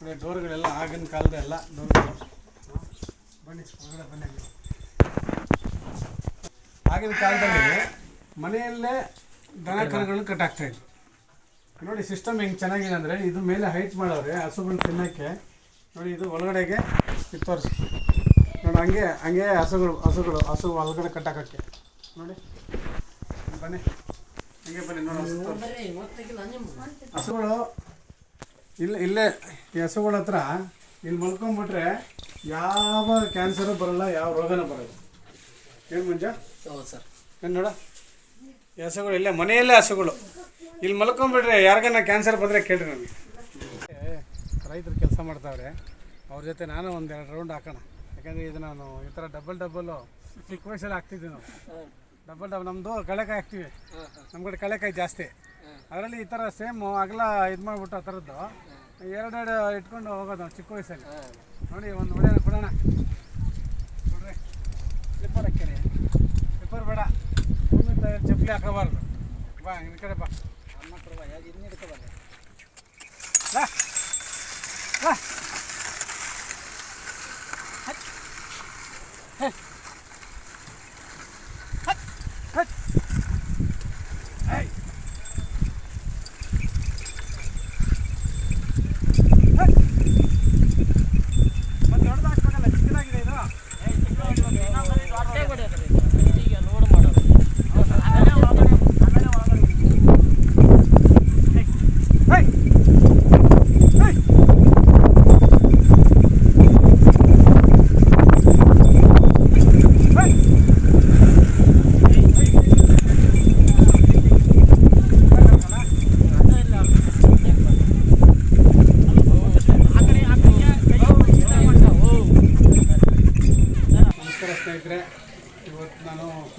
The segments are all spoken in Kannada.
ನೋಡಿ ಡೋರ್ಗಳೆಲ್ಲ ಆಗಿನ ಕಾಲದ ಎಲ್ಲ ಡೋರ್ಗಳು. ಬನ್ನಿ ಒಳಗಡೆ ಬನ್ನಿ ಆಗಿನ ಕಾಲದಲ್ಲಿ ಮನೆಯಲ್ಲೇ ದನ ಕರುಗಳನ್ನ ಕಟ್ಟಾಗ್ತಾ ಇದ್ರು. ನೋಡಿ ಸಿಸ್ಟಮ್ ಹೆಂಗೆ ಚೆನ್ನಾಗಿದೆ ಅಂದರೆ ಇದು ಮೇಲೆ ಹೈಟ್ ಮಾಡವ್ರೆ ಹಸುಗಳನ್ನ ತಿನ್ನೋಕ್ಕೆ. ನೋಡಿ ಇದು ಒಳಗಡೆಗೆ ತೋರಿಸಿ ನೋಡಿ ಹಂಗೆ ಹಂಗೆ ಹಸುಗಳು ಹಸುಗಳು ಹಸು ಒಳಗಡೆ ಕಟ್ಟಾಕಕ್ಕೆ. ನೋಡಿ ಬನ್ನಿ. ಹಂಗೆ ಬನ್ನಿ ನೋಡಿ ಹಸು ಹಸುಗಳು ಇಲ್ಲ ಇಲ್ಲೇ ಹಸುಗಳ ಹತ್ರ ಇಲ್ಲಿ ಮಲ್ಕೊಂಡ್ಬಿಟ್ರೆ ಯಾವ ಕ್ಯಾನ್ಸರು ಬರಲ್ಲ ಯಾವ ರೋಗನೂ ಬರಲ್ಲ. ಏನು ಮುಂಜ? ಹೌದು ಸರ್. ಏನು ನೋಡ? ಹಸುಗಳು ಇಲ್ಲೇ ಮನೆಯಲ್ಲೇ ಹಸುಗಳು ಇಲ್ಲಿ ಮಲ್ಕೊಂಡ್ಬಿಟ್ರೆ ಯಾರಿಗಾನ ಕ್ಯಾನ್ಸರ್ ಬಂದರೆ ಕೇಳ್ರಿ ನನಗೆ ರೈತರು ಕೆಲಸ ಮಾಡ್ತಾವ್ರೆ ಅವ್ರ ಜೊತೆ ನಾನು ಒಂದು ಎರಡು ರೌಂಡ್ ಹಾಕೋಣ. ಯಾಕಂದರೆ ಇದು ನಾನು ಈ ಥರ ಡಬಲ್ ಡಬ್ಬಲು ಚಿಕ್ಕ ವಯಸ್ಸಲ್ಲಿ ಹಾಕ್ತಿದ್ವಿ ನಾವು. ಡಬಲ್ ಡಬಲ್ ನಮ್ಮದು ಕಳೆಕಾಯಿ ಹಾಕ್ತೀವಿ. ನಮ್ಮ ಕಡೆ ಕಳೆಕಾಯಿ ಜಾಸ್ತಿ. ಅದರಲ್ಲಿ ಈ ಥರ ಸೇಮು ಅಗಲ ಇದು ಮಾಡಿಬಿಟ್ಟು ಆ ಥರದ್ದು ಎರಡೆರಡು ಇಟ್ಕೊಂಡು ಹೋಗೋದು ನಾವು ಚಿಕ್ಕ ವಯಸ್ಸಲ್ಲಿ. ನೋಡಿ ಒಂದು ಒಳ್ಳೆಯ ಕೊಡೋಣ. ನೋಡ್ರಿ. ಸ್ಲಿಪ್ಪರ್ ಹಾಕ್ಯಾರಿ. ಸ್ಲಿಪ್ಪರ್ ಬೇಡ. ಚಪ್ಪಲಿ ಹಾಕೋಬಾರ್ದು. ಬಾ ಈ ಕಡೆ ಬಾ. ಅಮ್ಮ ಬಾ ಯಾವ್ದು ಇನ್ನು ಹಿಡ್ಕೋಬಾರ್ದು ಬಾ. ಬಾ.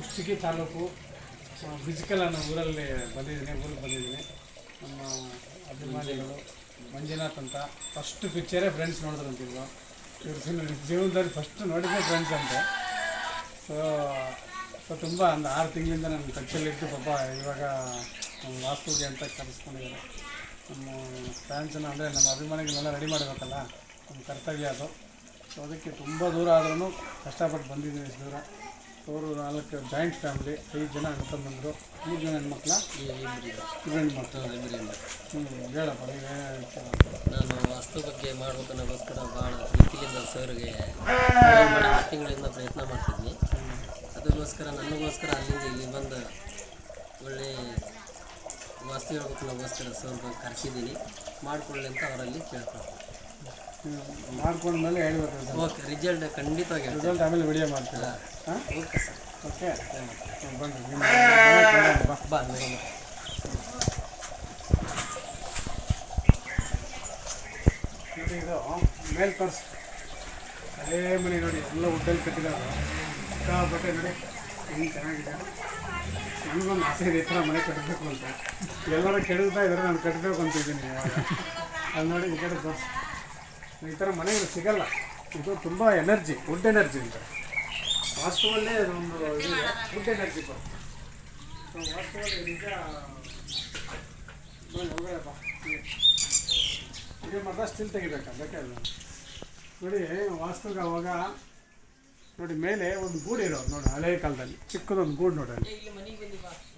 ಕುಷ್ಟಗಿ ತಾಲೂಕು ಫಿಸಿಕಲ್ ಅನ್ನೋ ಊರಲ್ಲಿ ಬಂದಿದ್ದೀನಿ, ಊರಿಗೆ ಬಂದಿದ್ದೀನಿ. ನಮ್ಮ ಅಭಿಮಾನಿಗಳು ಮಂಜುನಾಥ್ ಅಂತ. ಫಸ್ಟ್ ಪಿಕ್ಚರೇ ಫ್ರೆಂಡ್ಸ್ ನೋಡಿದ್ರಂತಿದ್ರು ಇವ್ರ. ಜೀವನದಲ್ಲಿ ಫಸ್ಟ್ ನೋಡಿದ್ದೆ ಫ್ರೆಂಡ್ಸ್ ಅಂತ. ಸೊ ಸೊ ತುಂಬ ಒಂದು ಆರು ತಿಂಗಳಿಂದ ನನ್ನ ಟಚ್ಚಲ್ಲಿದ್ದು ಪಾಪ ಇವಾಗ ನಮ್ಮ ವಾಸ್ತುಗೆ ಅಂತ ಕರೆಸ್ಕೊಂಡಿದ್ದಾರೆ. ನಮ್ಮ ಫ್ಯಾನ್ಸನ್ನು ಅಂದರೆ ನಮ್ಮ ಅಭಿಮಾನಿಗಳನ್ನೆಲ್ಲ ರೆಡಿ ಮಾಡಬೇಕಲ್ಲ? ನಮ್ಮ ಕರ್ತವ್ಯ ಅದು. ಸೊ ಅದಕ್ಕೆ ತುಂಬ ದೂರ ಆದ್ರೂ ಕಷ್ಟಪಟ್ಟು ಬಂದಿದ್ದೀನಿ ಇಷ್ಟು ದೂರ ಅವರು ನಾಲ್ಕು ಜಾಯಿಂಟ್ ಫ್ಯಾಮಿಲಿ ಐದು ಜನ ಅಣ್ಣ ತಮ್ಮಂದರು ಮೂರು ಜನ ಹೆಣ್ಮಕ್ಳ ಇಬ್ಬರು ಹೆಣ್ಮಕ್ಳು. ಹ್ಞೂ ಹೇಳಪ್ಪ ನಾನು ವಾಸ್ತು ಬಗ್ಗೆ ಮಾಡ್ಬೇಕನ್ನೋಗೋಸ್ಕರ ಭಾಳ ಪ್ರೀತಿಯಿಂದ ಸರ್ಗೆ ತಿಂಗಳಿಂದ ಪ್ರಯತ್ನ ಮಾಡ್ತಿದ್ನಿ ಅದಕ್ಕೋಸ್ಕರ ನನಗೋಸ್ಕರ ಅಲ್ಲಿಂದ ಇಲ್ಲಿ ಬಂದು ಒಳ್ಳೆ ವಾಸ್ತು ಹೇಳ್ಬೇಕನ್ನೋಗೋಸ್ಕರ ಸರ್ ಕರೆಸಿದ್ದೀನಿ. ಮಾಡಿಕೊಳ್ಳಿ ಅಂತ ಅವರಲ್ಲಿ ಕೇಳ್ತಾರೆ ಮಾಡ್ಕೊಂಡ್ಮೇಲೆ ಹೇಳ್ಬೇಕು ಓಕೆ ರಿಸಲ್ಟ್ ಖಂಡಿತವಾಗಿ ರಿಸಲ್ಟ್ ಆಮೇಲೆ ವಿಡಿಯೋ ಮಾಡ್ತೀರಾ ಹಾಂ. Okay sir. ಓಕೆ? ಬನ್ನಿ ನಿಮ್ಮ ಮನೆಗೆ ನೋಡೋಣ ಬಾ. ಬಾ ಇದು ಮೇಲ್ ತೋರಿಸಿ. ಅದೇ ಮನೆ ನೋಡಿ ಎಲ್ಲ ವುಡ್ಡಲ್ಲಿ ಕಟ್ಟಿದ್ದಾರೆ ಸಿಕ್ಕಾಪಟ್ಟೆ ನೋಡಿ ಹೆಂಗೆ ಚೆನ್ನಾಗಿದೆ. ನನಗೊಂದು ಆಸೆ ಇದೆ ಈ ಥರ ಮನೆ ಕಟ್ಟಬೇಕು ಅಂತ. ಎಲ್ಲರೂ ಕೆಡಿಸ್ತಾ ಇದ್ದಾರೆ ನಾನು ಕಟ್ಟಬೇಕು ಅಂತಿದ್ದೀನಿ ಅದು ನೋಡಿ ಈ ಕಡೆ ತೋರಿಸಿ. ಈ ಥರ ಮನೆಗಳು ಸಿಗಲ್ಲ. ಇದು ತುಂಬ ಎನರ್ಜಿ, ವುಡ್ ಎನರ್ಜಿ ಅಂತ. ವಾಸ್ತುವಲ್ಲೇ ಒಂದು ವುಡ್ ಎನರ್ಜಿ ಬರುತ್ತೆ. ಸೊ ವಾಸ್ತವದಲ್ಲಿ ನಿಜ. ಇದು ಮಾತ್ರ ಸ್ಟಿಲ್ ತೆಗಿಬೇಕಾ? ಬೇಕಾದ್ರೆ ನೋಡಿ, ವಾಸ್ತುಗೆ ಅವಾಗ, ನೋಡಿ, ಮೇಲೆ ಒಂದು ಗೂಡು ಇರೋದು ನೋಡಿ, ಹಳೆ ಕಾಲದಲ್ಲಿ. ಚಿಕ್ಕದೊಂದು ಗೂಡು ನೋಡಿ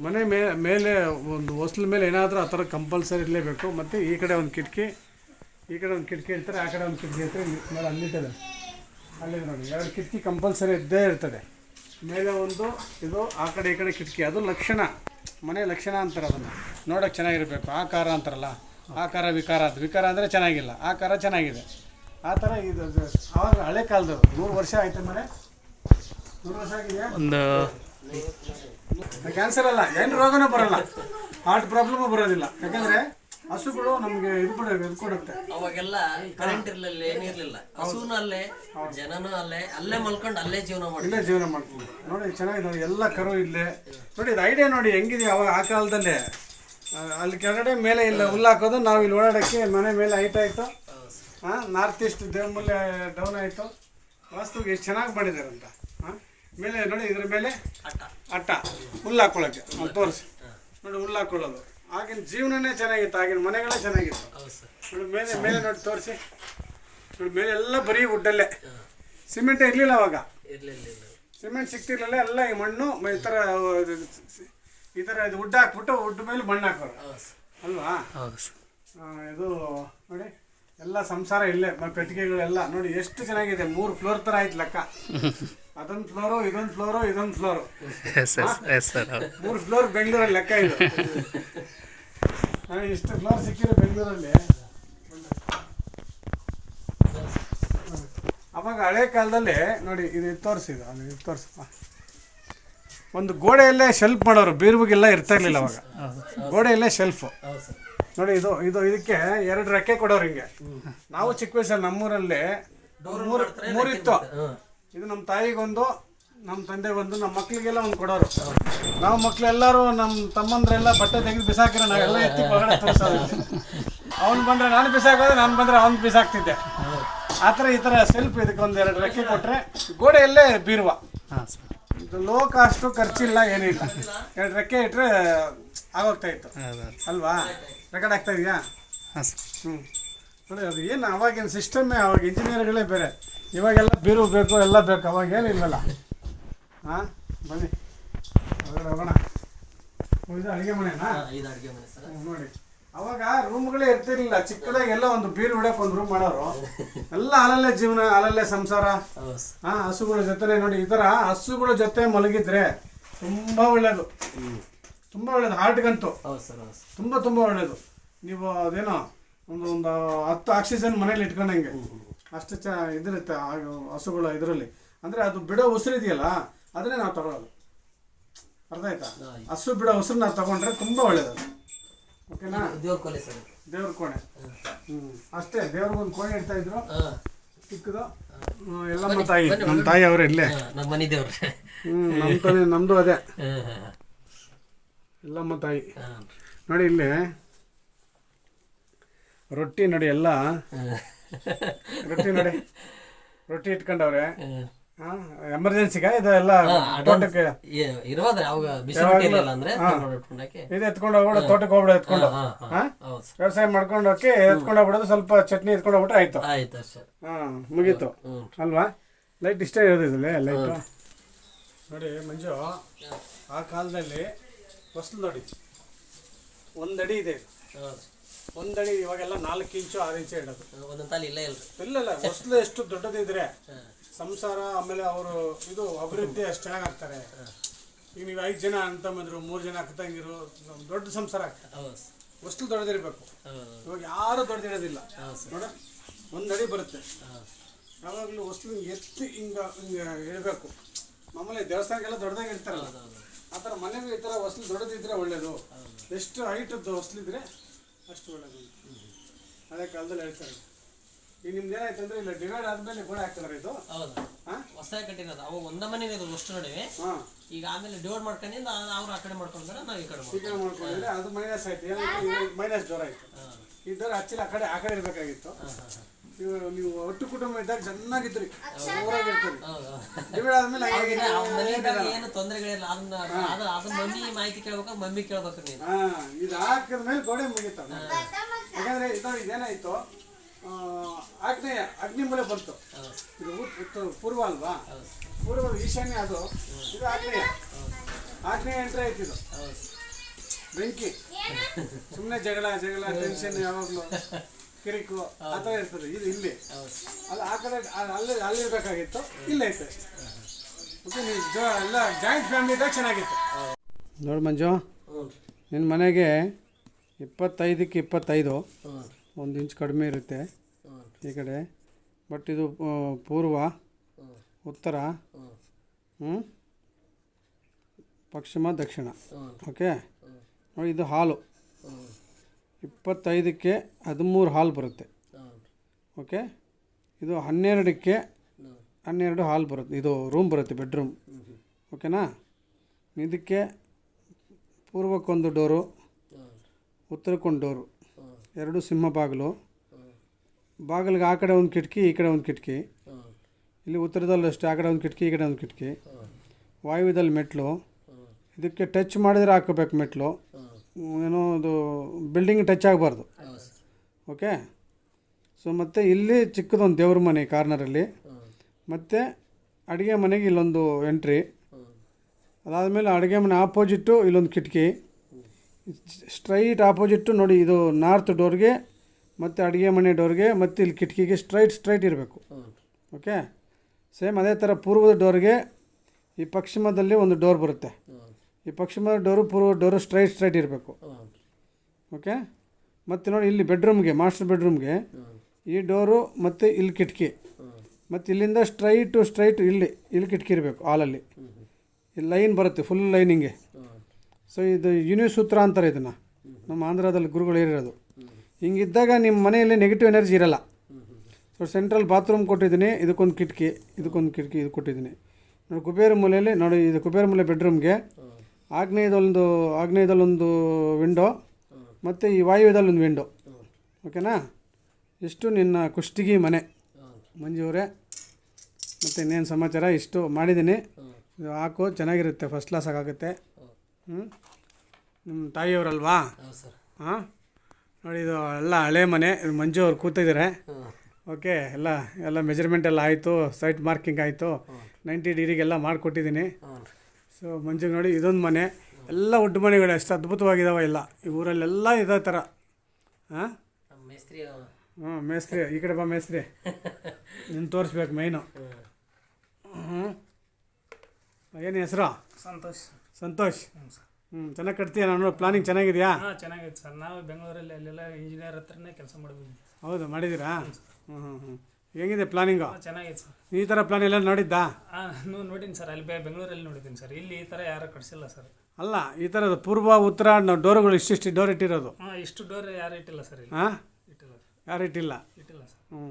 ಮನೆ ಮೇ, ಮೇಲೆ ಒಂದು, ಹೊಸ್ಲ ಮೇಲೆ ಏನಾದರೂ ಆ ಥರ ಕಂಪಲ್ಸರಿ ಇರಲೇಬೇಕು. ಮತ್ತು ಈ ಕಡೆ ಒಂದು ಕಿಟಕಿ ಈ ಕಡೆ ಒಂದು ಕಿಟಕಿ ಇರ್ತಾರೆ ಆ ಕಡೆ ಒಂದು ಕಿಟಕಿ ಇರ್ತಾರೆ ನೋಡಿ ಮೇಲೆ ಅಲ್ಲಿರ್ತದೆ ಅಲ್ಲಿ ನೋಡಿ ಎರಡು ಕಿಟಕಿ ಕಂಪಲ್ಸರಿ ಇದ್ದೇ ಇರ್ತದೆ. ಮೇಲೆ ಒಂದು ಇದು ಆ ಕಡೆ ಈ ಕಡೆ ಕಿಟಕಿ ಅದು ಲಕ್ಷಣ. ಮನೆ ಲಕ್ಷಣ ಅಂತಾರೆ ಅದನ್ನು. ನೋಡೋಕೆ ಚೆನ್ನಾಗಿರಬೇಕು. ಆಕಾರ ಅಂತಾರಲ್ಲ ಆಕಾರ ವಿಕಾರ ಅಂತ. ವಿಕಾರ ಅಂದರೆ ಚೆನ್ನಾಗಿಲ್ಲ. ಆಕಾರ ಚೆನ್ನಾಗಿದೆ. ಆ ಥರ ಇದು ಆವಾಗ ಹಳೆ ಕಾಲದವರು. ನೂರು ವರ್ಷ ಆಯಿತು ಮನೆ? ನೂರು ವರ್ಷ ಆಗಿದೆಯಾ ಒಂದು ಕ್ಯಾನ್ಸರ್ ಅಲ್ಲ. ಏನು ರೋಗನೂ ಬರೋಲ್ಲ. ಹಾರ್ಟ್ ಪ್ರಾಬ್ಲಮು ಬರೋದಿಲ್ಲ. ಯಾಕಂದರೆ ಹಸುಗಳು ನಮಗೆ ಇದು ಇದು ಕೊಡುತ್ತೆ. ಅವಾಗೆಲ್ಲ ಕರೆಂಟ್ ಇರ್ಲಿಲ್ಲ ಏನಿರ್ಲಿಲ್ಲ ಹಸುನ ಅಲ್ಲೇ ಜನನೂ ಅಲ್ಲೇ ಅಲ್ಲೇ ಮಲ್ಕೊಂಡು ಅಲ್ಲೇ ಜೀವನ ಮಾಡಿ ಇಲ್ಲೇ ಜೀವನ ಮಾಡ್ಕೊಂಡು ನೋಡಿ ಚೆನ್ನಾಗಿದೆ ನೋಡಿ ಎಲ್ಲ ಕರು ಇಲ್ಲೇ. ನೋಡಿ ಇದು ಐಡಿಯಾ ನೋಡಿ ಹೆಂಗಿದೆ ಅವಾಗ ಆ ಕಾಲದಲ್ಲೇ. ಅಲ್ಲಿ ಕೆಳಗಡೆ ಮೇಲೆ ಇಲ್ಲ ಹುಲ್ಲು ಹಾಕೋದು ನಾವು ಇಲ್ಲಿ ಓಡಾಡೋಕ್ಕೆ ಮನೆ ಮೇಲೆ ಹೈಟ್ ಆಯಿತು. ಹಾಂ ನಾರ್ತ್ ಈಸ್ಟ್ ದೇವಮೂಲೆ ಡೌನ್ ಆಯಿತು. ವಾಸ್ತುಗೆ ಎಷ್ಟು ಚೆನ್ನಾಗಿ ಮಾಡಿದ್ದಾರೆ ಅಂತ. ಹಾಂ ಮೇಲೆ ನೋಡಿ ಇದ್ರ ಮೇಲೆ ಅಟ್ಟ. ಅಟ್ಟ. ಹುಲ್ಲು ಹಾಕ್ಕೊಳ್ಳೋಕ್ಕೆ ಅಲ್ಲಿ ತೋರಿಸಿ. ನೋಡಿ ಹುಲ್ಲು ಹಾಕ್ಕೊಳ್ಳೋದು ಆಗಿನ ಜೀವನನೇ ಚೆನ್ನಾಗಿತ್ತು ಆಗಿನ ಮನೆಗಳೇ ಚೆನ್ನಾಗಿತ್ತು. ನೋಡಿ ಮೇಲೆ ಮೇಲೆ ನೋಡಿ ತೋರಿಸಿ. ನೋಡಿ ಮೇಲೆ ಎಲ್ಲ ಬರೀ ವುಡ್ಡಲ್ಲೇ ಸಿಮೆಂಟ್ ಇರಲಿಲ್ಲ ಅವಾಗ. ಸಿಮೆಂಟ್ ಸಿಗ್ತಿರ್ಲಿಲ್ಲ ಎಲ್ಲ ಈ ಮಣ್ಣು ಈ ಥರ ಈ ಥರ ಇದು ವುಡ್ ಹಾಕ್ಬಿಟ್ಟು ವುಡ್ ಮೇಲೆ ಮಣ್ಣು ಹಾಕೋರು. ಅಲ್ವಾ? ಇದು ನೋಡಿ ಎಲ್ಲ ಸಂಸಾರ ಇಲ್ಲೇ ಪೆಟ್ಟಿಗೆಗಳೆಲ್ಲ ನೋಡಿ ಎಷ್ಟು ಚೆನ್ನಾಗಿದೆ ಮೂರು ಫ್ಲೋರ್ ಥರ ಆಯ್ತು ಲೆಕ್ಕ. ಅದೊಂದು ಫ್ಲೋರು ಇದೊಂದು ಫ್ಲೋರು ಇದೊಂದು ಫ್ಲೋರು. ಮೂರು ಫ್ಲೋರ್ ಬೆಂಗಳೂರಲ್ಲಿ ಲೆಕ್ಕ ಇದು. ನನಗೆ ಇಷ್ಟು ಫ್ಲೋರ್ ಸಿಕ್ಕಿರೋ ಬೆಂಗಳೂರಲ್ಲಿ. ಅವಾಗ ಹಳೆ ಕಾಲದಲ್ಲಿ, ನೋಡಿ, ಇದು ತೋರಿಸಿದ ಅದು ತೋರಿಸಪ್ಪ. ಒಂದು ಗೋಡೆಯಲ್ಲೇ ಶೆಲ್ಫ್ ಮಾಡೋರು ಬೀರ್ಬಿಗೆಲ್ಲ ಇರ್ತಾ ಇರಲಿಲ್ಲ ಅವಾಗ. ಗೋಡೆಯಲ್ಲೇ ಶೆಲ್ಫು ನೋಡಿ, ಇದು ಇದು ಇದಕ್ಕೆ ಎರಡು ರೆಕ್ಕೆ ಕೊಡೋರು ಹಿಂಗೆ. ನಾವು ಚಿಕ್ಕ ವಯಸ್ಸಲ್ಲಿ ನಮ್ಮೂರಲ್ಲಿ ಮೂರು, ಮೂರಿತ್ತು. ಇದು ನಮ್ಮ ತಾಯಿಗೊಂದು ನಮ್ಮ ತಂದೆ ಬಂದು ನಮ್ಮ ಮಕ್ಕಳಿಗೆಲ್ಲ ಒಂದು ಕೊಡೋರು. ನಾವು ಮಕ್ಕಳೆಲ್ಲರೂ ನಮ್ಮ ತಮ್ಮಂದ್ರೆಲ್ಲ ಬಟ್ಟೆ ತೆಗೆದು ಬಿಸಾಕಿರೋ ನಾವೆಲ್ಲ ಎತ್ತಿ ಹೊರಗಡೆ ತೋರಿಸೋದು ಅವ್ನು ಬಂದರೆ ನಾನು ಬಿಸಾಕೋದು ನಾನು ಬಂದರೆ ಅವ್ನು ಬಿಸಾಕ್ತಿದ್ದೆ. ಆ ಥರ ಈ ಥರ ಸೆಲ್ಫ್ ಇದಕ್ಕೆ ಒಂದು ಎರಡು ರೆಕ್ಕೆ ಕೊಟ್ಟರೆ ಗೋಡೆಯಲ್ಲೇ ಬೀರುವ. ಹಾಂ ಸರ್. ಇದು ಲೋ ಕಾಸ್ಟು ಖರ್ಚಿಲ್ಲ ಏನಿಲ್ಲ. ಎರಡು ರೆಕ್ಕೆ ಇಟ್ಟರೆ ಆಗೋಗ್ತಾ ಇತ್ತು. ಅಲ್ವಾ? ರೆಕಾರ್ಡ್ ಆಗ್ತಾ ಇದೆಯಾ? ಹಾಂ ಸರ್. ಹ್ಞೂ ನೋಡಿ ಅದು ಏನು ಅವಾಗಿನ ಸಿಸ್ಟಮ್ಮೇ ಅವಾಗ ಇಂಜಿನಿಯರ್ಗಳೇ ಬೇರೆ. ಇವಾಗೆಲ್ಲ ಬೀರು ಬೇಕು ಎಲ್ಲ ಬೇಕು ಅವಾಗ ಏನಿಲ್ವಲ್ಲ. ಹಾಂ ಬನ್ನಿ. ಹೊರಗಡೆ ಹೋಗೋಣ. ಇದು ಅಡುಗೆ ಮನೆನಾ? ಇದು ಅಡುಗೆ ಮನೆ ಸರ್. ನೋಡಿ. ಅವಾಗ ರೂಮ್ಗಳೇ ಇರ್ತಿರ್ಲಿಲ್ಲ. ಚಿಕ್ಕದಾಗಿ ಎಲ್ಲ ಒಂದು ಬೀರು ಹೊಡಕ್ ಒಂದು ರೂಮ್ ಮಾಡೋರು. ಎಲ್ಲ ಅಲ್ಲಲ್ಲೇ ಜೀವನ ಅಲ್ಲಲ್ಲೇ ಸಂಸಾರ. ಹಾಂ ಹಸುಗಳ ಜೊತೆನೇ ನೋಡಿ. ಈ ಥರ ಹಸುಗಳ ಜೊತೆ ಮಲಗಿದ್ರೆ ತುಂಬ ಒಳ್ಳೆಯದು ತುಂಬ ಒಳ್ಳೆಯದು ಹಾರ್ಟ್ಗಂತೂ ಹೌದು ಸರ್ ಹೌದು ಸರ್. ತುಂಬ ತುಂಬ ಒಳ್ಳೆಯದು ನೀವು ಅದೇನೋ ಒಂದು ಒಂದು ಹತ್ತು ಆಕ್ಸಿಜನ್ ಮನೇಲಿ ಇಟ್ಕೊಂಡಂಗೆ ಅಷ್ಟು ಚ ಇದಿರುತ್ತೆ ಹಸುಗಳ ಇದರಲ್ಲಿ. ಅಂದರೆ ಅದು ಬಿಡೋ ಉಸಿರು ಇದೆಯಲ್ಲ ಅದನ್ನೇ ನಾವು ತಗೊಳ್ಳೋದು. ಅರ್ಥ ಆಯ್ತಾ? ಹಸು ಬಿಡೋ ಉಸಿರು ನಾವು ತಗೊಂಡ್ರೆ ತುಂಬ ಒಳ್ಳೇದು. ಓಕೆನಾ? ದೇವ್ರ ಕೋಣೆ ಸರ್. ದೇವ್ರ ಕೋಣೆ. ಹ್ಞೂ ಅಷ್ಟೇ ದೇವ್ರಿಗೊಂದು ಕೋಣೆ ಇಡ್ತಾ ಇದ್ರು. ಚಿಕ್ಕದು. ಎಲ್ಲ ಎಲ್ಲಮ್ಮ ತಾಯಿ. ನಮ್ಮ ತಾಯಿ ಅವರೇ ಇಲ್ಲೇ. ನಮ್ಮ ಮನೆ ದೇವ್ರೆ. ಹ್ಞೂ ನಮ್ಮ ತಾಯಿ ನಮ್ಮದು ಅದೇ. ಎಲ್ಲಮ್ಮ ತಾಯಿ. ನೋಡಿ ಇಲ್ಲಿ ರೊಟ್ಟಿ ನೋಡಿ ಎಲ್ಲ. ರೊಟ್ಟಿ ನೋಡಿ. ರೊಟ್ಟಿ ಇಟ್ಕೊಂಡವ್ರೆ. ಎಮರ್ಜೆನ್ಸಿಗ ಇದು ಎಲ್ಲ ತೋಟಕ್ಕೆ ಇರೋದ್ರೆ ಅವಾಗ ಬಿಸಿ ರೊಟ್ಟಿ ಅಂದ್ರೆ ಇದು ಎತ್ಕೊಂಡು ಹೋಗ್ಬಿಡು ತೋಟಕ್ಕೆ ಹೋಗ್ಬಿಡೋ ಎತ್ಕೊಂಡು. ವ್ಯವಸಾಯ ಮಾಡ್ಕೊಂಡು ಹೋಗಿ ಎತ್ಕೊಂಡು ಹೋಗ್ಬಿಡೋದು ಸ್ವಲ್ಪ ಚಟ್ನಿ ಎತ್ಕೊಂಡು ಹೋಗ್ಬಿಟ್ಟು ಆಯ್ತು. ಆಯ್ತು ಸರ್. ಹಾಂ ಮುಗೀತು. ಅಲ್ವಾ? ಲೈಟ್ ಇಷ್ಟೇ ಇರೋದಿಲ್ಲ ಲೈಟ್ ಲೈಟು ನೋಡಿ ಮಂಜು ಆ ಕಾಲದಲ್ಲಿ ಹೊಸ್ಲು ನೋಡಿ. ಒಂದಡಿ ಇದೆ ಇದು. ಒಂದಡಿ ಇವಾಗೆಲ್ಲ ನಾಲ್ಕು ಇಂಚು ಆರು ಇಂಚು ಇಡೋದು. ಒಂದೊಂದು ಇಲ್ಲ ಇಲ್ಲ ಇಲ್ಲಲ್ಲ ಹೊಸ್ಲು ಎಷ್ಟು ದೊಡ್ಡದಿದ್ರೆ ಸಂಸಾರ ಆಮೇಲೆ ಅವರು ಇದು ಅಭಿವೃದ್ಧಿ ಅಷ್ಟು ಚೆನ್ನಾಗಿ ಆಗ್ತಾರೆ. ಈಗ ನೀವು ಐದು ಜನ ಅಂತ ಬಂದ್ರು ಮೂರು ಜನ ಅಕ್ಕ ತಂಗಿರು ದೊಡ್ಡ ಸಂಸಾರ ಆಗ್ತದೆ. ವಸ್ತು ಹೊಸ್ಲು ದೊಡ್ಡದಿರಬೇಕು. ಇವಾಗ ಯಾರು ದೊಡ್ಡದಿರೋದಿಲ್ಲ. ನೋಡ ಒಂದಡಿ ಬರುತ್ತೆ. ಯಾವಾಗಲೂ ವಸ್ತು ಎತ್ತಿ ಹಿಂಗ ಹಿಂಗೆ ಇಡಬೇಕು ಮಾಮೂಲಿ ದೇವಸ್ಥಾನಕ್ಕೆಲ್ಲ ದೊಡ್ಡದಾಗಿ ಇರ್ತಾರಲ್ಲ ಆ ಥರ ಮನೆಗೂ ಈ ಥರ ಹೊಸ್ಲು ದೊಡ್ಡದಿದ್ರೆ ಒಳ್ಳೇದು. ಎಷ್ಟು ಹೈಟದ್ದು ಇದ್ರೆ ಅಷ್ಟು ಒಳ್ಳೇದು ಹಳೆ ಕಾಲದಲ್ಲಿ ಹೇಳ್ತಾರೆ. ಈಗ ನಿಮ್ದು ಏನಾಯ್ತಂದ್ರೆ ಇಲ್ಲ ಡಿವೈಡ್ ಆದ್ಮೇಲೆ ಗೋಡೆ ಹಾಕ್ತಾರೆ ಇದು? ಹೌದು. ಹಾಂ? ಹೊಸದಾಗಿ ಕಟ್ಟಿರೋದು. ಅವು ಒಂದ ಮನೆ ಇರೋದು ಅಷ್ಟು ನಡುವೆ. ಹಾಂ. ಈಗ ಆಮೇಲೆ ಡಿವೈಡ್ ಮಾಡ್ಕೊಂಡಿಂದ ಅವ್ರು ಆ ಕಡೆ ಮಾಡ್ಕೊಂಡ್ರೆ ನಾವು ಈ ಕಡೆ ಮಾಡ್ಕೊಂಡ್ವಿ. ಈಗ ಮಾಡ್ಕೊಂಡಿದ್ರೆ ಅದು ಮೈನಸ್ ಆಯ್ತು. ಏನಾಯ್ತು ಮೈನಸ್ ಜ್ವರ ಆಯ್ತು ಈ ಜ್ವರ ಹಚ್ಚಿಲ್ಲ ಆ ಕಡೆ ಆ ಕಡೆ ಇರಬೇಕಾಗಿತ್ತು. ಹಾಂ ನೀವು ಒಟ್ಟು ಕುಟುಂಬ ಇದ್ದಾಗ ಚೆನ್ನಾಗಿದ್ರಿ. ಊರಾಗಿರ್ತೀರಿ ಹೌದು ಡಿವೈಡ್ ಆದ್ಮೇಲೆ ಅವ್ರಿಗೆ ಹಂಗೆ ಅವ್ರ ಮನೆಯಿಂದ ಏನು ತೊಂದರೆಗಳಿಲ್ಲ ಅದನ್ನ ಅದು ಅದನ್ನ ಮಮ್ಮಿ ಮಾಹಿತಿ ಕೇಳ್ಬೇಕು ಮಮ್ಮಿ ಕೇಳ್ಬೇಕು ನೀನು ಹಾ ಇದು ಹಾಕಿದ ಮೇಲೆ ಗೋಡೆ ಮುಗೀತಾವ ಯಾಕಂದ್ರೆ ಇದು ಇದೇನಾಯ್ತು? ಆ, ಆಗ್ನೇಯ ಅಗ್ನಿಮೂಲೆ ಬಂತು. ಇದು ಉತ್- ಉತ್ತರ ಪೂರ್ವ ಅಲ್ವಾ? ಪೂರ್ವ ಈಶಾನ್ಯ ಅದು. ಇದು ಆಗ್ನೇಯ. ಆಗ್ನೇಯ ಎಂಟ್ರಿ ಆಯ್ತು ಇದು. ಬೆಂಕಿ. ಸುಮ್ಮನೆ ಜಗಳ ಜಗಳ ಟೆನ್ಷನ್ ಯಾವಾಗಲೂ. ಕಿರಿಕು ಆ ಥರ ಇರ್ತದೆ. ಇದು ಇಲ್ಲಿ. ಅಲ್ಲಿ ಅಲ್ಲ ಆ ಕಡೆ ಅ- ಅಲ್ಲಿ ಅಲ್ಲಿರ್ಬೇಕಾಗಿತ್ತು ಇಲ್ಲೇ ಐತೆ. ಓಕೆ ನೀವು ಎಲ್ಲ ಜಾಯಿಂಟ್ ಫ್ಯಾಮಿಲಿ ಇದ್ದಾಗ ಚೆನ್ನಾಗಿತ್ತು. ನೋಡಿ ಮಂಜು ನಿನ್ನ ಮನೆಗೆ ಇಪ್ಪತ್ತೈದಕ್ಕೆ ಇಪ್ಪತ್ತೈದು. ಒಂದು ಇಂಚ್ ಕಡಿಮೆ ಇರುತ್ತೆ ಈ ಕಡೆ. ಬಟ್ ಇದು ಪೂರ್ವ ಉತ್ತರ ಹ್ಞೂ ಪಶ್ಚಿಮ ದಕ್ಷಿಣ. ಓಕೆ ಇದು ಹಾಲು. ಇಪ್ಪತ್ತೈದಕ್ಕೆ ಹದಿಮೂರು ಹಾಲು ಬರುತ್ತೆ. ಓಕೆ ಇದು ಹನ್ನೆರಡಕ್ಕೆ ಹನ್ನೆರಡು ಹಾಲ್ ಬರುತ್ತೆ. ಇದು ರೂಮ್ ಬರುತ್ತೆ ಬೆಡ್ರೂಮ್ ಓಕೆನಾ ಇದಕ್ಕೆ ಪೂರ್ವಕ್ಕೊಂದು ಡೋರು ಉತ್ತರಕ್ಕೊಂದು ಡೋರು. ಎರಡು ಸಿಂಹ ಬಾಗಿಲು. ಬಾಗಿಲಿಗೆ ಆ ಕಡೆ ಒಂದು ಕಿಟಕಿ, ಈ ಕಡೆ ಒಂದು ಕಿಟಕಿ. ಇಲ್ಲಿ ಉತ್ತರದಲ್ಲಿ ಅಷ್ಟೇ, ಆ ಕಡೆ ಒಂದು ಕಿಟಕಿ, ಈ ಕಡೆ ಒಂದು ಕಿಟಕಿ. ವಾಯುವ್ಯದಲ್ಲಿ ಮೆಟ್ಲು. ಇದಕ್ಕೆ ಟಚ್ ಮಾಡಿದ್ರೆ ಹಾಕಬೇಕು ಮೆಟ್ಲು. ಏನೋ ಅದು ಬಿಲ್ಡಿಂಗ್ ಟಚ್ ಆಗಬಾರ್ದು. ಓಕೆ ಸೊ ಮತ್ತು ಇಲ್ಲಿ ಚಿಕ್ಕದೊಂದು ದೇವ್ರ ಮನೆ ಕಾರ್ನರಲ್ಲಿ ಮತ್ತು ಅಡುಗೆ ಮನೆಗೆ ಇಲ್ಲೊಂದು ಎಂಟ್ರಿ ಅದಾದಮೇಲೆ ಅಡುಗೆ ಮನೆ ಆಪೋಸಿಟ್ಟು ಇಲ್ಲೊಂದು ಕಿಟಕಿ. ಸ್ಟ್ರೈಟ್ ಆಪೋಸಿಟ್ಟು ನೋಡಿ, ಇದು ನಾರ್ತ್ ಡೋರ್ಗೆ, ಮತ್ತು ಅಡುಗೆ ಮನೆ ಡೋರ್ಗೆ, ಮತ್ತು ಇಲ್ಲಿ ಕಿಟಕಿಗೆ ಸ್ಟ್ರೈಟ್ ಸ್ಟ್ರೈಟ್ ಇರಬೇಕು. ಓಕೆ? ಸೇಮ್ ಅದೇ ಥರ ಪೂರ್ವದ ಡೋರ್ಗೆ, ಈ ಪಶ್ಚಿಮದಲ್ಲಿ ಒಂದು ಡೋರ್ ಬರುತ್ತೆ. ಈ ಪಶ್ಚಿಮದ ಡೋರು, ಪೂರ್ವ ಡೋರು ಸ್ಟ್ರೈಟ್ ಸ್ಟ್ರೈಟ್ ಇರಬೇಕು. ಓಕೆ? ಮತ್ತು ನೋಡಿ, ಇಲ್ಲಿ ಬೆಡ್ರೂಮ್ಗೆ, ಮಾಸ್ಟರ್ ಬೆಡ್ರೂಮ್ಗೆ, ಈ ಡೋರು ಮತ್ತು ಇಲ್ಲಿ ಕಿಟಕಿ. ಮತ್ತು ಇಲ್ಲಿಂದ ಸ್ಟ್ರೈಟು, ಸ್ಟ್ರೈಟ್ ಇಲ್ಲಿ ಇಲ್ಲಿ ಕಿಟಕಿ ಇರಬೇಕು, ಹಾಲಲ್ಲಿ. ಇಲ್ಲಿ ಲೈನ್ ಬರುತ್ತೆ, ಫುಲ್ ಲೈನಿಂಗೆ. ಸೊ ಇದು ಯುನಿ ಸೂತ್ರ ಅಂತಾರೆ ಇದನ್ನು. ನಮ್ಮ ಆಂಧ್ರದಲ್ಲಿ ಗುರುಗಳು ಹೇಳಿರೋದು. ಹಿಂಗಿದ್ದಾಗ ನಿಮ್ಮ ಮನೆಯಲ್ಲಿ ನೆಗೆಟಿವ್ ಎನರ್ಜಿ ಇರಲ್ಲ. ಸೊ ಸೆಂಟ್ರಲ್ ಬಾತ್ರೂಮ್ ಕೊಟ್ಟಿದ್ದೀನಿ, ಇದಕ್ಕೊಂದು ಕಿಟಕಿ ಇದಕ್ಕೊಂದು ಕಿಟಕಿ, ಇದು ಕೊಟ್ಟಿದ್ದೀನಿ. ನೋಡಿ, ಕುಬೇರ ಮೂಲೆಯಲ್ಲಿ, ನೋಡಿ, ಇದು ಕುಬೇರ ಮೂಲೆ ಬೆಡ್ರೂಮ್ಗೆ ಆಗ್ನೇಯದಲ್ಲೊಂದು ಆಗ್ನೇಯದಲ್ಲೊಂದು ವಿಂಡೋ ಮತ್ತು ಈ ವಾಯುವ್ಯದಲ್ಲೊಂದು ವಿಂಡೋ ಓಕೆನಾ ಇಷ್ಟು ನಿನ್ನ ಕುಷ್ಟಿಗಿ ಮನೆ. ಮಂಜೂರೆ ಮತ್ತು ಇನ್ನೇನು ಸಮಾಚಾರ? ಇಷ್ಟು ಮಾಡಿದ್ದೀನಿ. ಇದು ಹಾಕು, ಚೆನ್ನಾಗಿರುತ್ತೆ ಫಸ್ಟ್ ಕ್ಲಾಸ್ ಆಗುತ್ತೆ ಹ್ಞೂ ನಿಮ್ಮ ತಾಯಿಯವರಲ್ವಾ? ಹಾಂ? ನೋಡಿ ಇದು ಎಲ್ಲ ಹಳೆ ಮನೆ ಇದು ಮಂಜು ಅವ್ರು ಕೂತಿದ್ದಾರೆ ಓಕೆ ಎಲ್ಲ ಎಲ್ಲ ಮೆಜರ್ಮೆಂಟ್ ಎಲ್ಲ ಆಯಿತು ಸೈಟ್ ಮಾರ್ಕಿಂಗ್ ಆಯಿತು. ನೈಂಟಿ ಡಿಗ್ರಿಗೆಲ್ಲ ಮಾಡಿಕೊಟ್ಟಿದ್ದೀನಿ. ಸೊ ಮಂಜು ನೋಡಿ ಇದೊಂದು ಮನೆ. ಎಲ್ಲ ಒಟ್ಟು ಮನೆಗಳು ಎಷ್ಟು ಅದ್ಭುತವಾಗಿದ್ದಾವೆ ಎಲ್ಲ. ಈ ಊರಲ್ಲೆಲ್ಲ ಇದೇ ಥರ ಹಾಂ? ಹ್ಞೂ ಮೇಸ್ತ್ರಿ ಈ ಕಡೆ ಬಾ ಮೇಸ್ತ್ರಿ. ನಿನ್ನ ತೋರಿಸ್ಬೇಕು ಮೈನು ಹ್ಞೂ ಏನು ಹೆಸರು? ಸಂತೋಷ್. ಸಂತೋಷ್. ಹ್ಞೂ ಸರ್. ಹ್ಞೂ ಚೆನ್ನಾಗಿ ಕಟ್ತೀಯ ನಾನು? ಪ್ಲಾನಿಂಗ್ ಚೆನ್ನಾಗಿದೆಯಾ? ಹಾಂ ಚೆನ್ನಾಗೈತೆ ಸರ್. ನಾವು ಬೆಂಗಳೂರಲ್ಲಿ ಅಲ್ಲೆಲ್ಲ ಇಂಜಿನಿಯರ್ ಹತ್ರನೇ ಕೆಲಸ ಮಾಡಿದ್ವಿ ಹೌದು ಮಾಡಿದ್ದೀರಾ? ಹ್ಞೂ ಹ್ಞೂ ಹ್ಞೂ ಹೇಗಿದೆ ಪ್ಲಾನಿಂಗು ಚೆನ್ನಾಗಿತ್ತು ಚೆನ್ನಾಗೈತೆ ಸರ್. ಈ ಥರ ಪ್ಲಾನ್ ಎಲ್ಲ ನೋಡಿದ್ದಾ? ಹಾಂ ನೀವು ನೋಡೀನಿ ಸರ್. ಅಲ್ಲಿ ಬೆ ಬೆಂಗಳೂರಲ್ಲಿ ನೋಡಿದ್ದೀನಿ ಸರ್. ಇಲ್ಲಿ ಈ ಥರ ಯಾರೂ ಕಟ್ಸಿಲ್ಲ ಸರ್. ಅಲ್ಲ ಈ ಥರದ ಪೂರ್ವ ಉತ್ತರ ನಾವು ಡೋರ್ಗಳು ಇಷ್ಟಿಷ್ಟು ಡೋರ್ ಇಟ್ಟಿರೋದು. ಹಾಂ ಇಷ್ಟು ಡೋರ್ ಯಾರು ಇಟ್ಟಿಲ್ಲ ಸರ್ ಇಲ್ಲಿ. ಹಾಂ? ಇಟ್ಟಿಲ್ಲ ಸರ್. ಯಾರು ಇಟ್ಟಿಲ್ಲ? ಇಟ್ಟಿಲ್ಲ ಸರ್. ಹ್ಞೂ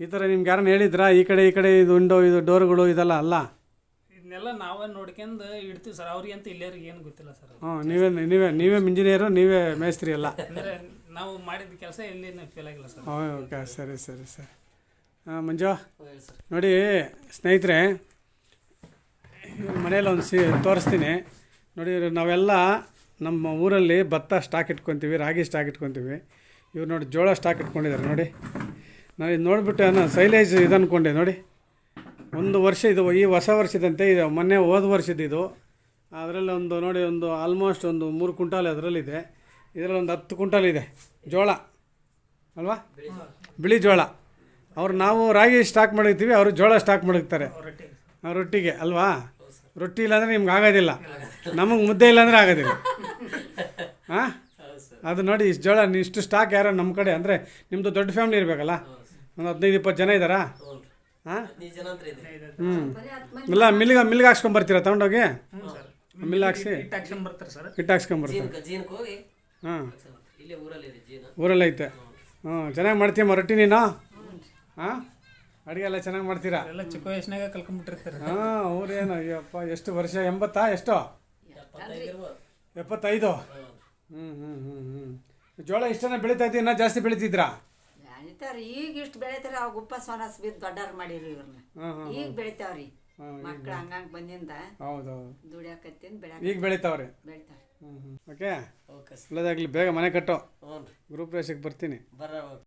ಈ ಥರ ನಿಮ್ಗೆ ಯಾರನ್ನ ಹೇಳಿದ್ರಾ? ಈ ಕಡೆ ಈ ಕಡೆ ಇದು ವಿಂಡೋ ಇದು ಡೋರ್ಗಳು ಇದೆಲ್ಲ ಅಲ್ಲ? ಇದನ್ನೆಲ್ಲ ನಾವೇ ನೋಡ್ಕೊಂಡು ಇಡ್ತೀವಿ ಸರ್. ಅವ್ರಿಗೆ ಅಂತ ಇಲ್ಲೇ ಏನು ಗೊತ್ತಿಲ್ಲ ಸರ್ ಹ್ಞೂ ನೀವೇ ನೀವೇ ನೀವೇ ಇಂಜಿನಿಯರು ನೀವೇ ಮೇಸ್ತ್ರಿ ಎಲ್ಲ. ಅಂದರೆ ನಾವು ಮಾಡಿದ ಕೆಲಸ ಎಲ್ಲಿ ಫೇಲ್ ಆಗಿಲ್ಲ ಸರ್. ಹಾಂ ಓಕೆ ಸರಿ ಸರಿ ಸರ್. ಹಾಂ ಮಂಜು ನೋಡಿ ಸ್ನೇಹಿತರೆ ಮನೇಲಿ ಒಂದು ಸಿ ತೋರಿಸ್ತೀನಿ. ನೋಡಿ ನಾವೆಲ್ಲ ನಮ್ಮ ಊರಲ್ಲಿ ಭತ್ತ ಸ್ಟಾಕ್ ಇಟ್ಕೊತೀವಿ ರಾಗಿ ಸ್ಟಾಕ್ ಇಟ್ಕೊತೀವಿ. ಇವ್ರು ನೋಡಿ ಜೋಳ ಸ್ಟಾಕ್ ಇಟ್ಕೊಂಡಿದ್ದಾರೆ ನೋಡಿ. ನಾವು ಇದು ನೋಡಿಬಿಟ್ಟು ನಾನು ಸೈಲೇಜ್ ಇದು ಅಂದ್ಕೊಂಡೆ ನೋಡಿ. ಒಂದು ವರ್ಷ ಇದು ಈ ಹೊಸ ವರ್ಷದಂತೆ ಇದು ಮೊನ್ನೆ ಹೋದ ವರ್ಷದಿದು ಅದರಲ್ಲಿ ಒಂದು ನೋಡಿ ಒಂದು ಆಲ್ಮೋಸ್ಟ್ ಒಂದು ಮೂರು ಕುಂಟಾಲ್ ಅದರಲ್ಲಿದೆ. ಇದರಲ್ಲಿ ಒಂದು ಹತ್ತು ಕುಂಟಾಲ್ ಇದೆ. ಜೋಳ. ಅಲ್ವಾ? ಬಿಳಿ ಜೋಳ. ಅವ್ರು ನಾವು ರಾಗಿ ಸ್ಟಾಕ್ ಮಾಡಿರ್ತೀವಿ ಅವರು ಜೋಳ ಸ್ಟಾಕ್ ಮಾಡಿರ್ತಾರೆ. ರೊಟ್ಟಿಗೆ ಅಲ್ವಾ? ರೊಟ್ಟಿ ಇಲ್ಲಾಂದರೆ ನಿಮ್ಗೆ ಆಗೋದಿಲ್ಲ. ನಮಗೆ ಮುದ್ದೆ ಇಲ್ಲಾಂದರೆ ಆಗೋದಿಲ್ಲ. ಹಾಂ ಅದು ನೋಡಿ ಇಷ್ಟು ಜೋಳ ಇಷ್ಟು ಸ್ಟಾಕ್ ಯಾರೋ ನಮ್ಮ ಕಡೆ ಅಂದರೆ ನಿಮ್ಮದು ದೊಡ್ಡ ಫ್ಯಾಮಿಲಿ ಇರಬೇಕಲ್ಲ? ಒಂದು ಹದಿನೈದು ಇಪ್ಪತ್ತು ಜನ ಇದ್ದಾರಾ? ಹಾಂ? ಹ್ಞೂ ಇಲ್ಲ ಮಿಲ್ಗೆ ಮಿಲ್ಗೆ ಹಾಕ್ಸ್ಕೊಂಬರ್ತೀರಾ ಸರ್. ಮಿಲ್ ಹಾಕ್ಸಿ. ಇಟ್ಟು ಹಾಕ್ಸ್ಕೊಂಡ್ ಬರ್ತಾರೆ ಸರ್. ಹಿಟ್ಟು ಹಾಕ್ಸ್ಕೊಂಬರ್ತೀರ ಹಾಂ. ಇಲ್ಲೇ ಊರಲ್ಲಿ ಐತೆ. ಹ್ಞೂ ಚೆನ್ನಾಗಿ ಮಾಡ್ತೀಯಮ್ಮ ರೊಟ್ಟಿ ನೀನು? ಹಾಂ? ಅಡುಗೆ ಎಲ್ಲ ಚೆನ್ನಾಗಿ ಮಾಡ್ತೀರಾ? ಎಲ್ಲ ಚಿಕ್ಕ ವಯಸ್ಸಿನಾಗ ಕಲ್ಕೊಂಡ್ಬಿಟ್ಟಿರ್ತಾರೆ ಹಾಂ ಅವ್ರೇನು ಅಯ್ಯಪ್ಪ ಎಷ್ಟು ವರ್ಷ? ಎಂಬತ್ತಾ? ಎಷ್ಟು? ಎಪ್ಪತ್ತೈದು ಹ್ಞೂ ಹ್ಞೂ ಹ್ಞೂ ಹ್ಞೂ ಜೋಳ ಇಷ್ಟನೇ ಬೆಳೀತಾ ಇದ್ದೀವಿ ಇನ್ನೂ ಜಾಸ್ತಿ ಬೆಳೀತಿದ್ರಾ ಬೆಳಿತಾರ ಈಗ ಇಷ್ಟು ಬೆಳಿತಾರೆ ಅವಾಗ ಉಪ್ಪ ಸೋನಸ್ ಬಿದ್ದು ದೊಡ್ಡವ್ರು ಮಾಡಿರಿ ಇವ್ರನ್ನ ಈಗ ಬೆಳಿತಾವ್ರಿ. ಮಕ್ಳು ಹಂಗಂಗ್ ಬಂದಿಂದ ಹೌದು ದುಡಿಯಾಕತ್ತಿಂದ ಬೆಳ್ಯಾಕ ಈಗ ಬೆಳಿತಾವ್ರಿ. ಬೆಳಿತಾರ ಓಕೆ? Okay sir. ಬೇಗ ಮನೆ ಕಟ್ಟೋ. ಹ್ಞೂ ರೀ. ಗ್ರೂಪ್ ರೇಷಕ್ಕೆ ಬರ್ತೀನಿ. ಬರ್ರ